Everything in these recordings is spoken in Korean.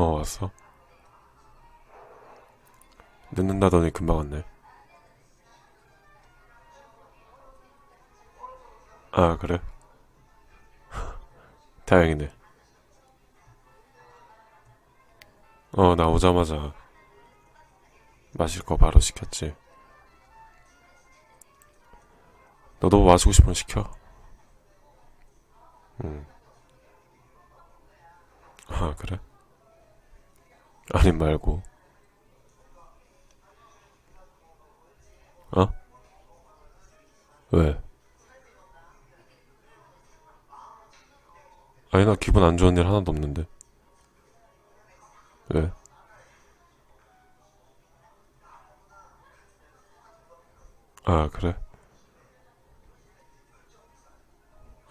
어, 왔어. 늦는다더니 금방 왔네. 아, 그래? 다행이네. 어, 나 오자마자 마실 거 바로 시켰지. 너도 뭐 마시고 싶으면 시켜. 응. 아, 그래? 아니 말고. 어? 왜? 아니, 나 기분 안 좋은 일 하나도 없는데. 왜? 아, 그래?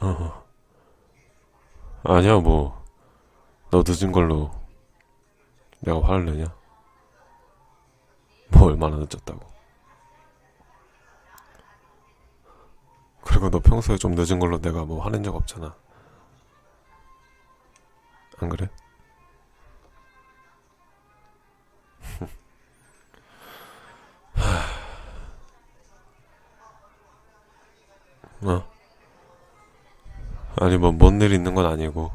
어. 아니야, 뭐. 너 늦은 걸로 내가 화를 내냐? 뭐 얼마나 늦었다고. 그리고 너 평소에 좀 늦은 걸로 내가 뭐 화낸 적 없잖아. 안 그래? 어. 아니 뭐 뭔 일 있는 건 아니고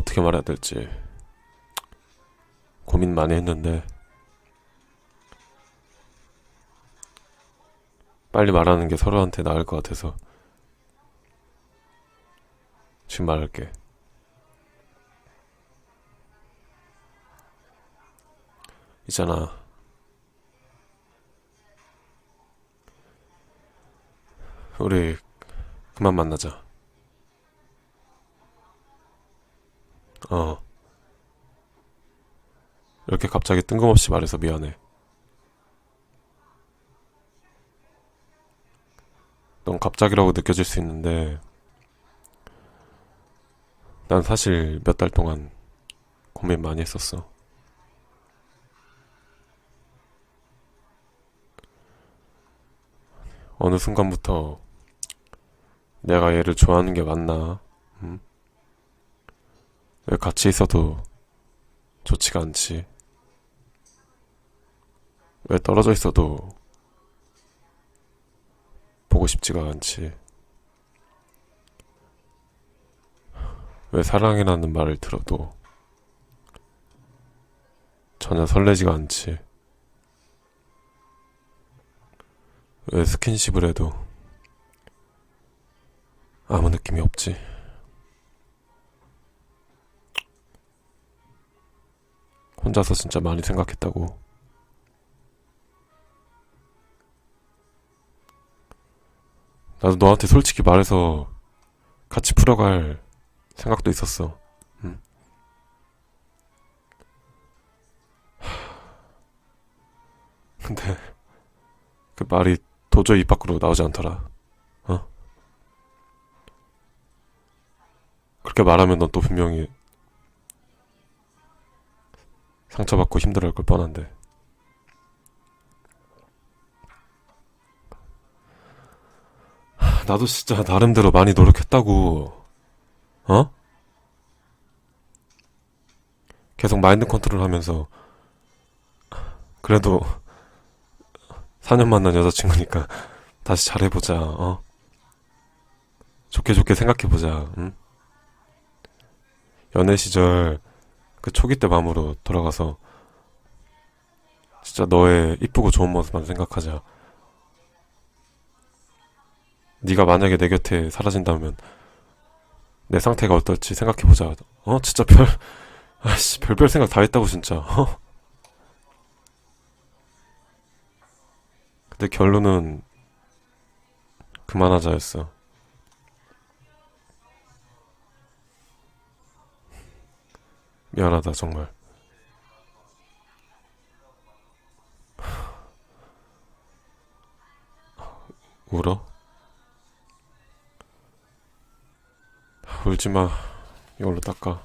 어떻게 말해야 될지 고민 많이 했는데 빨리 말하는 게 서로한테 나을 것 같아서 지금 말할게. 있잖아. 우리 그만 만나자. 어. 이렇게 갑자기 뜬금없이 말해서 미안해. 넌 갑자기라고 느껴질 수 있는데, 난 사실 몇 달 동안 고민 많이 했었어. 어느 순간부터 내가 얘를 좋아하는 게 맞나? 음? 왜 같이 있어도 좋지가 않지? 왜 떨어져 있어도 보고 싶지가 않지? 왜 사랑이라는 말을 들어도 전혀 설레지가 않지? 왜 스킨십을 해도 아무 느낌이 없지? 혼자서 진짜 많이 생각했다고. 나도 너한테 솔직히 말해서 같이 풀어갈 생각도 있었어. 응. 근데 그 말이 도저히 입 밖으로 나오지 않더라. 어? 그렇게 말하면 넌 또 분명히 상처받고 힘들어할 걸 뻔한데. 나도 진짜 나름대로 많이 노력했다고. 어? 계속 마인드 컨트롤 하면서 그래도 4년 만난 여자친구니까 다시 잘해보자. 어? 좋게 좋게 생각해보자. 응? 연애 시절 그 초기 때 마음으로 돌아가서 진짜 너의 이쁘고 좋은 모습만 생각하자. 네가 만약에 내 곁에 사라진다면 내 상태가 어떨지 생각해보자. 어? 진짜 별, 아씨, 별별 생각 다 했다고, 진짜. 어? 근데 결론은 그만하자였어. 미안하다, 정말. 울어? 울지마. 이걸로 닦아.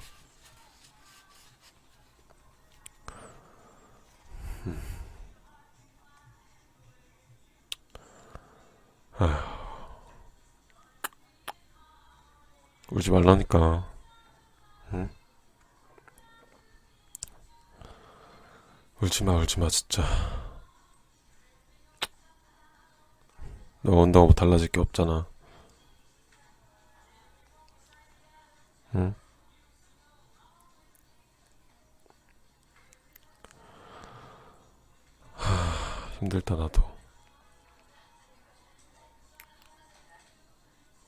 울지 말라니까. 응? 울지마 울지마 진짜. 너 온다고 달라질 게 없잖아. 응? 하, 힘들다, 나도.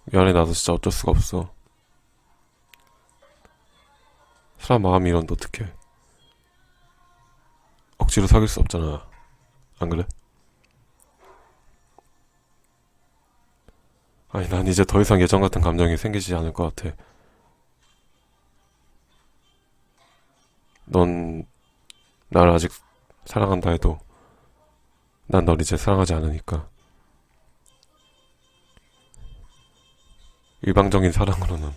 미안해, 나도 진짜 어쩔 수가 없어. 사람 마음이 이런데 어떡해. 억지로 사귈 수 없잖아. 안 그래? 아니, 난 이제 더 이상 예전 같은 감정이 생기지 않을 것 같아. 넌, 날 아직 사랑한다 해도, 난 널 이제 사랑하지 않으니까. 일방적인 사랑으로는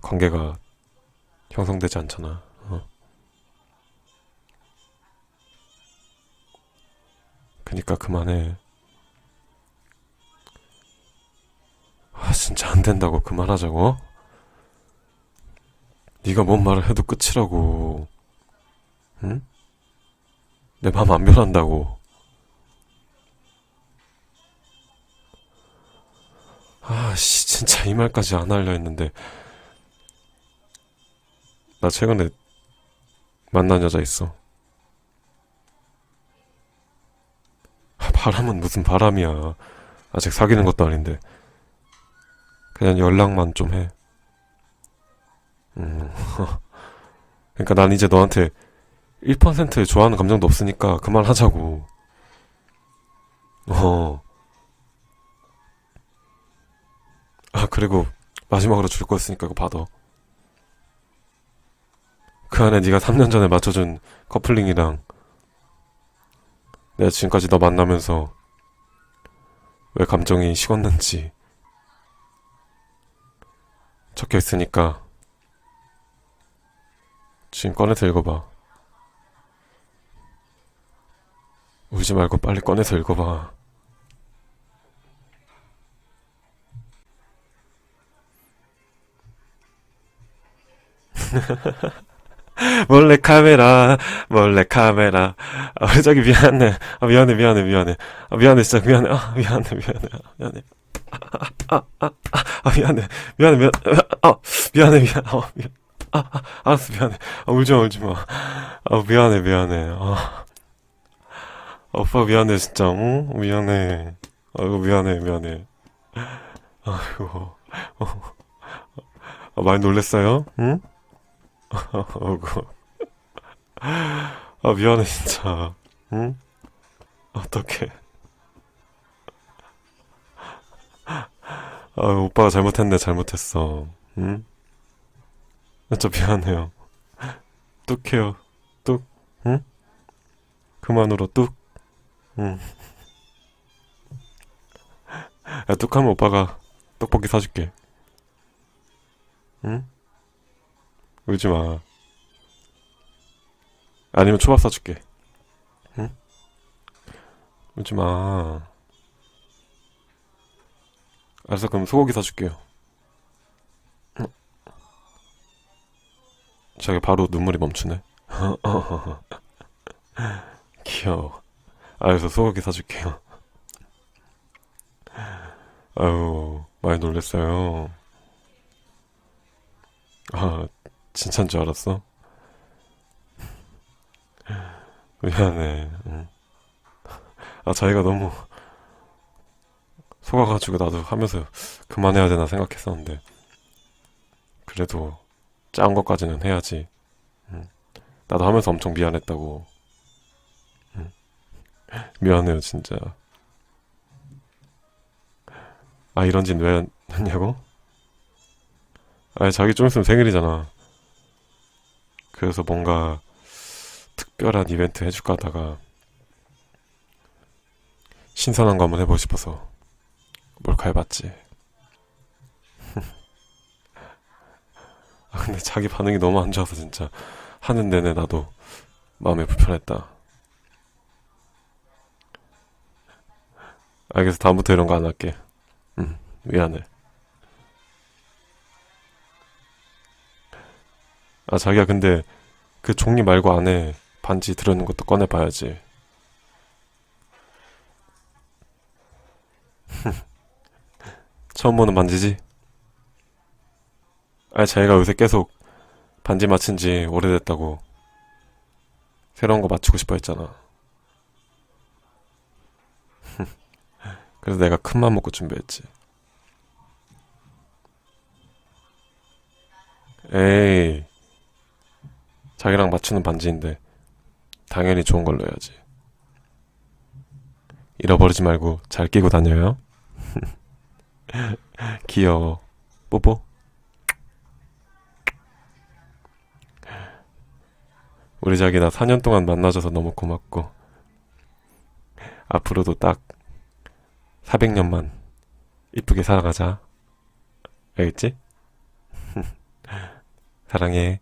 관계가 형성되지 않잖아. 어? 그니까 그만해. 아, 진짜 안 된다고 그만하자고? 어? 네가 뭔 말을 해도 끝이라고. 응? 내맘안 변한다고. 아, 씨, 진짜 이 말까지 안 하려 했는데. 나 최근에 만난 여자 있어. 아, 바람은 무슨 바람이야. 아직 사귀는 것도 아닌데. 그냥 연락만 좀 해. 음. 그러니까 난 이제 너한테 1% 좋아하는 감정도 없으니까 그만하자고. 어. 아, 그리고 마지막으로 줄거 있으니까 이거 받아. 그 안에 네가 3년 전에 맞춰준 커플링이랑 내가 지금까지 너 만나면서 왜 감정이 식었는지 적혀 있으니까 지금 꺼내서 읽어봐. 울지 말고 빨리 꺼내서 읽어봐. 몰래 카메라, 몰래 카메라. 아, 저기 미안해. 아, 미안해, 미안해, 미안해. 아, 미안해, 진짜 미안해. 아, 미안해, 미안해. 아, 미안해. 아, 아, 아, 아, 미안해. 미안해, 미안, 아, 미안해, 미안, 아, 미안. 아, 아, 알았어, 미안해. 아, 울지 마, 울지 마. 아, 미안해, 미안해. 아, 아, 오빠 미안해, 진짜. 응? 미안해. 아이고, 미안해, 미안해. 아이고. 어. 아, 많이 놀랬어요? 응? 아, 미안해, 진짜. 응? 어떡해. 아, 오빠가 잘못했네, 잘못했어. 응? 진짜 미안해요. 뚝해요. 뚝. 응? 그만으로 뚝. 응. 야, 뚝하면 오빠가 떡볶이 사줄게. 응? 울지 마. 아니면 초밥 사줄게. 응? 울지 마. 알았어, 그럼 소고기 사줄게요. 자기 바로 눈물이 멈추네. 귀여워. 알았어, 소고기 사줄게요. 아유, 많이 놀랬어요. 아, 진짜인 줄 알았어? 미안해. 응. 아, 자기가 너무 속아가지고 나도 하면서 그만해야 되나 생각했었는데. 그래도 짠 것까지는 해야지. 응. 나도 하면서 엄청 미안했다고. 응. 미안해요, 진짜. 아, 이런 짓 왜 했냐고? 아니, 자기 좀 있으면 생일이잖아. 그래서 뭔가 특별한 이벤트 해줄까 하다가 신선한 거 한번 해보고 싶어서 몰카 해봤지. 아, 근데 자기 반응이 너무 안 좋아서 진짜 하는 내내 나도 마음이 불편했다. 알겠어. 다음부터 이런 거 안 할게. 응, 미안해. 아, 자기야, 근데 그 종이 말고 안에 반지 들어있는 것도 꺼내봐야지. 처음 보는 반지지? 아, 자기가 요새 계속 반지 맞춘 지 오래됐다고. 새로운 거 맞추고 싶어 했잖아. 그래서 내가 큰맘 먹고 준비했지. 에이, 자기랑 맞추는 반지인데 당연히 좋은 걸로 해야지. 잃어버리지 말고 잘 끼고 다녀요. 귀여워. 뽀뽀. 우리 자기 나 4년 동안 만나줘서 너무 고맙고 앞으로도 딱 400년만 이쁘게 살아가자. 알겠지? 사랑해.